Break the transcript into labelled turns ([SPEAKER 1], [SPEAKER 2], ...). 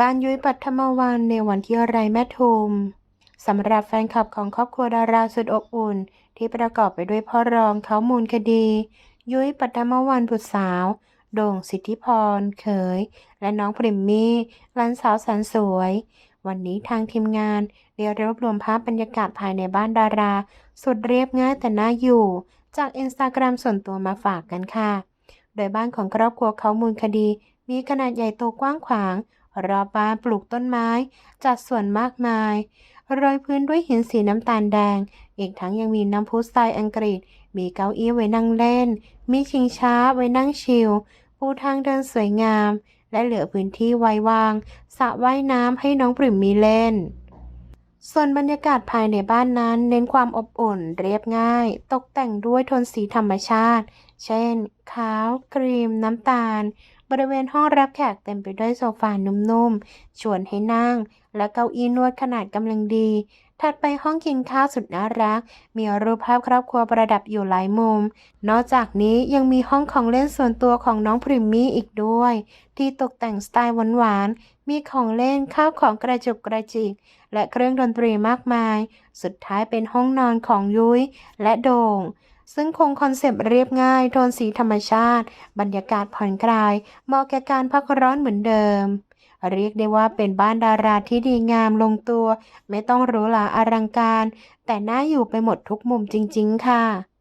[SPEAKER 1] บ้านยุ้ยปัทมวันในวันที่ไรแม่ทุมสำหรับแฟนคลับของครอบครัวดาราสุดอบอุ่น ที่ประกอบไปด้วยพ่อรองเขามูลคดี ยุ้ยปัทมวันบุตรสาว โด่งสิทธิพรเขย และน้องพริมมี่หลานสาวแสนสวย วันนี้ทางทีมงานได้รวบรวมภาพบรรยากาศภายในบ้านดารา สุดเรียบง่ายแต่น่าอยู่ จากอินสตาแกรมส่วนตัวมาฝากกันค่ะ โดยบ้านของครอบครัวเขามูลคดี มีขนาดใหญ่โตกว้างขวาง รอบบ้านปลูกต้นไม้ จัดสวนมากมายโรยพื้นด้วยหินสีน้ำตาลแดง อีกทั้งยังมีน้ำพุสไตล์อังกฤษ มีเก้าอี้ไว้นั่งเล่น มีชิงช้าไว้นั่งชิล ปูทางเดินสวยงาม และเหลือพื้นที่ไว้วางสระว่ายน้ำให้น้องปริมมีเล่น ส่วนบรรยากาศภายในบ้านนั้นเน้นความอบอุ่นเรียบง่าย ตกแต่งด้วยโทนสีธรรมชาติ เช่น ขาว ครีม น้ำตาล บริเวณห้องรับแขกเต็มไปด้วยโซฟานุ่มๆ ชวนให้นั่ง และเก้าอี้นวดขนาดกำลังดี ถัดไปห้องกินข้าวสุดน่ารัก มีรูปภาพครอบครัวประดับอยู่หลายมุม นอกจากนี้ยังมีห้องของเล่นส่วนตัวของน้องพริมมี่อีกด้วย ที่ตกแต่งสไตล์หวานๆ มีของเล่นข้าวของกระจุกกระจิก และเครื่องดนตรีมากมาย สุดท้ายเป็นห้องนอนของยุ้ยและโด่ง ซึ่งคงคอนเซปต์เรียบง่าย โทนสีธรรมชาติ บรรยากาศผ่อนคลาย เหมาะแก่การพักร้อนเหมือนเดิม เรียกได้ว่าเป็นบ้านดาราที่ดีงามลงตัว ไม่ต้องหรูหราอลังการ แต่น่าอยู่ไปหมดทุกมุมจริง ๆ ค่ะ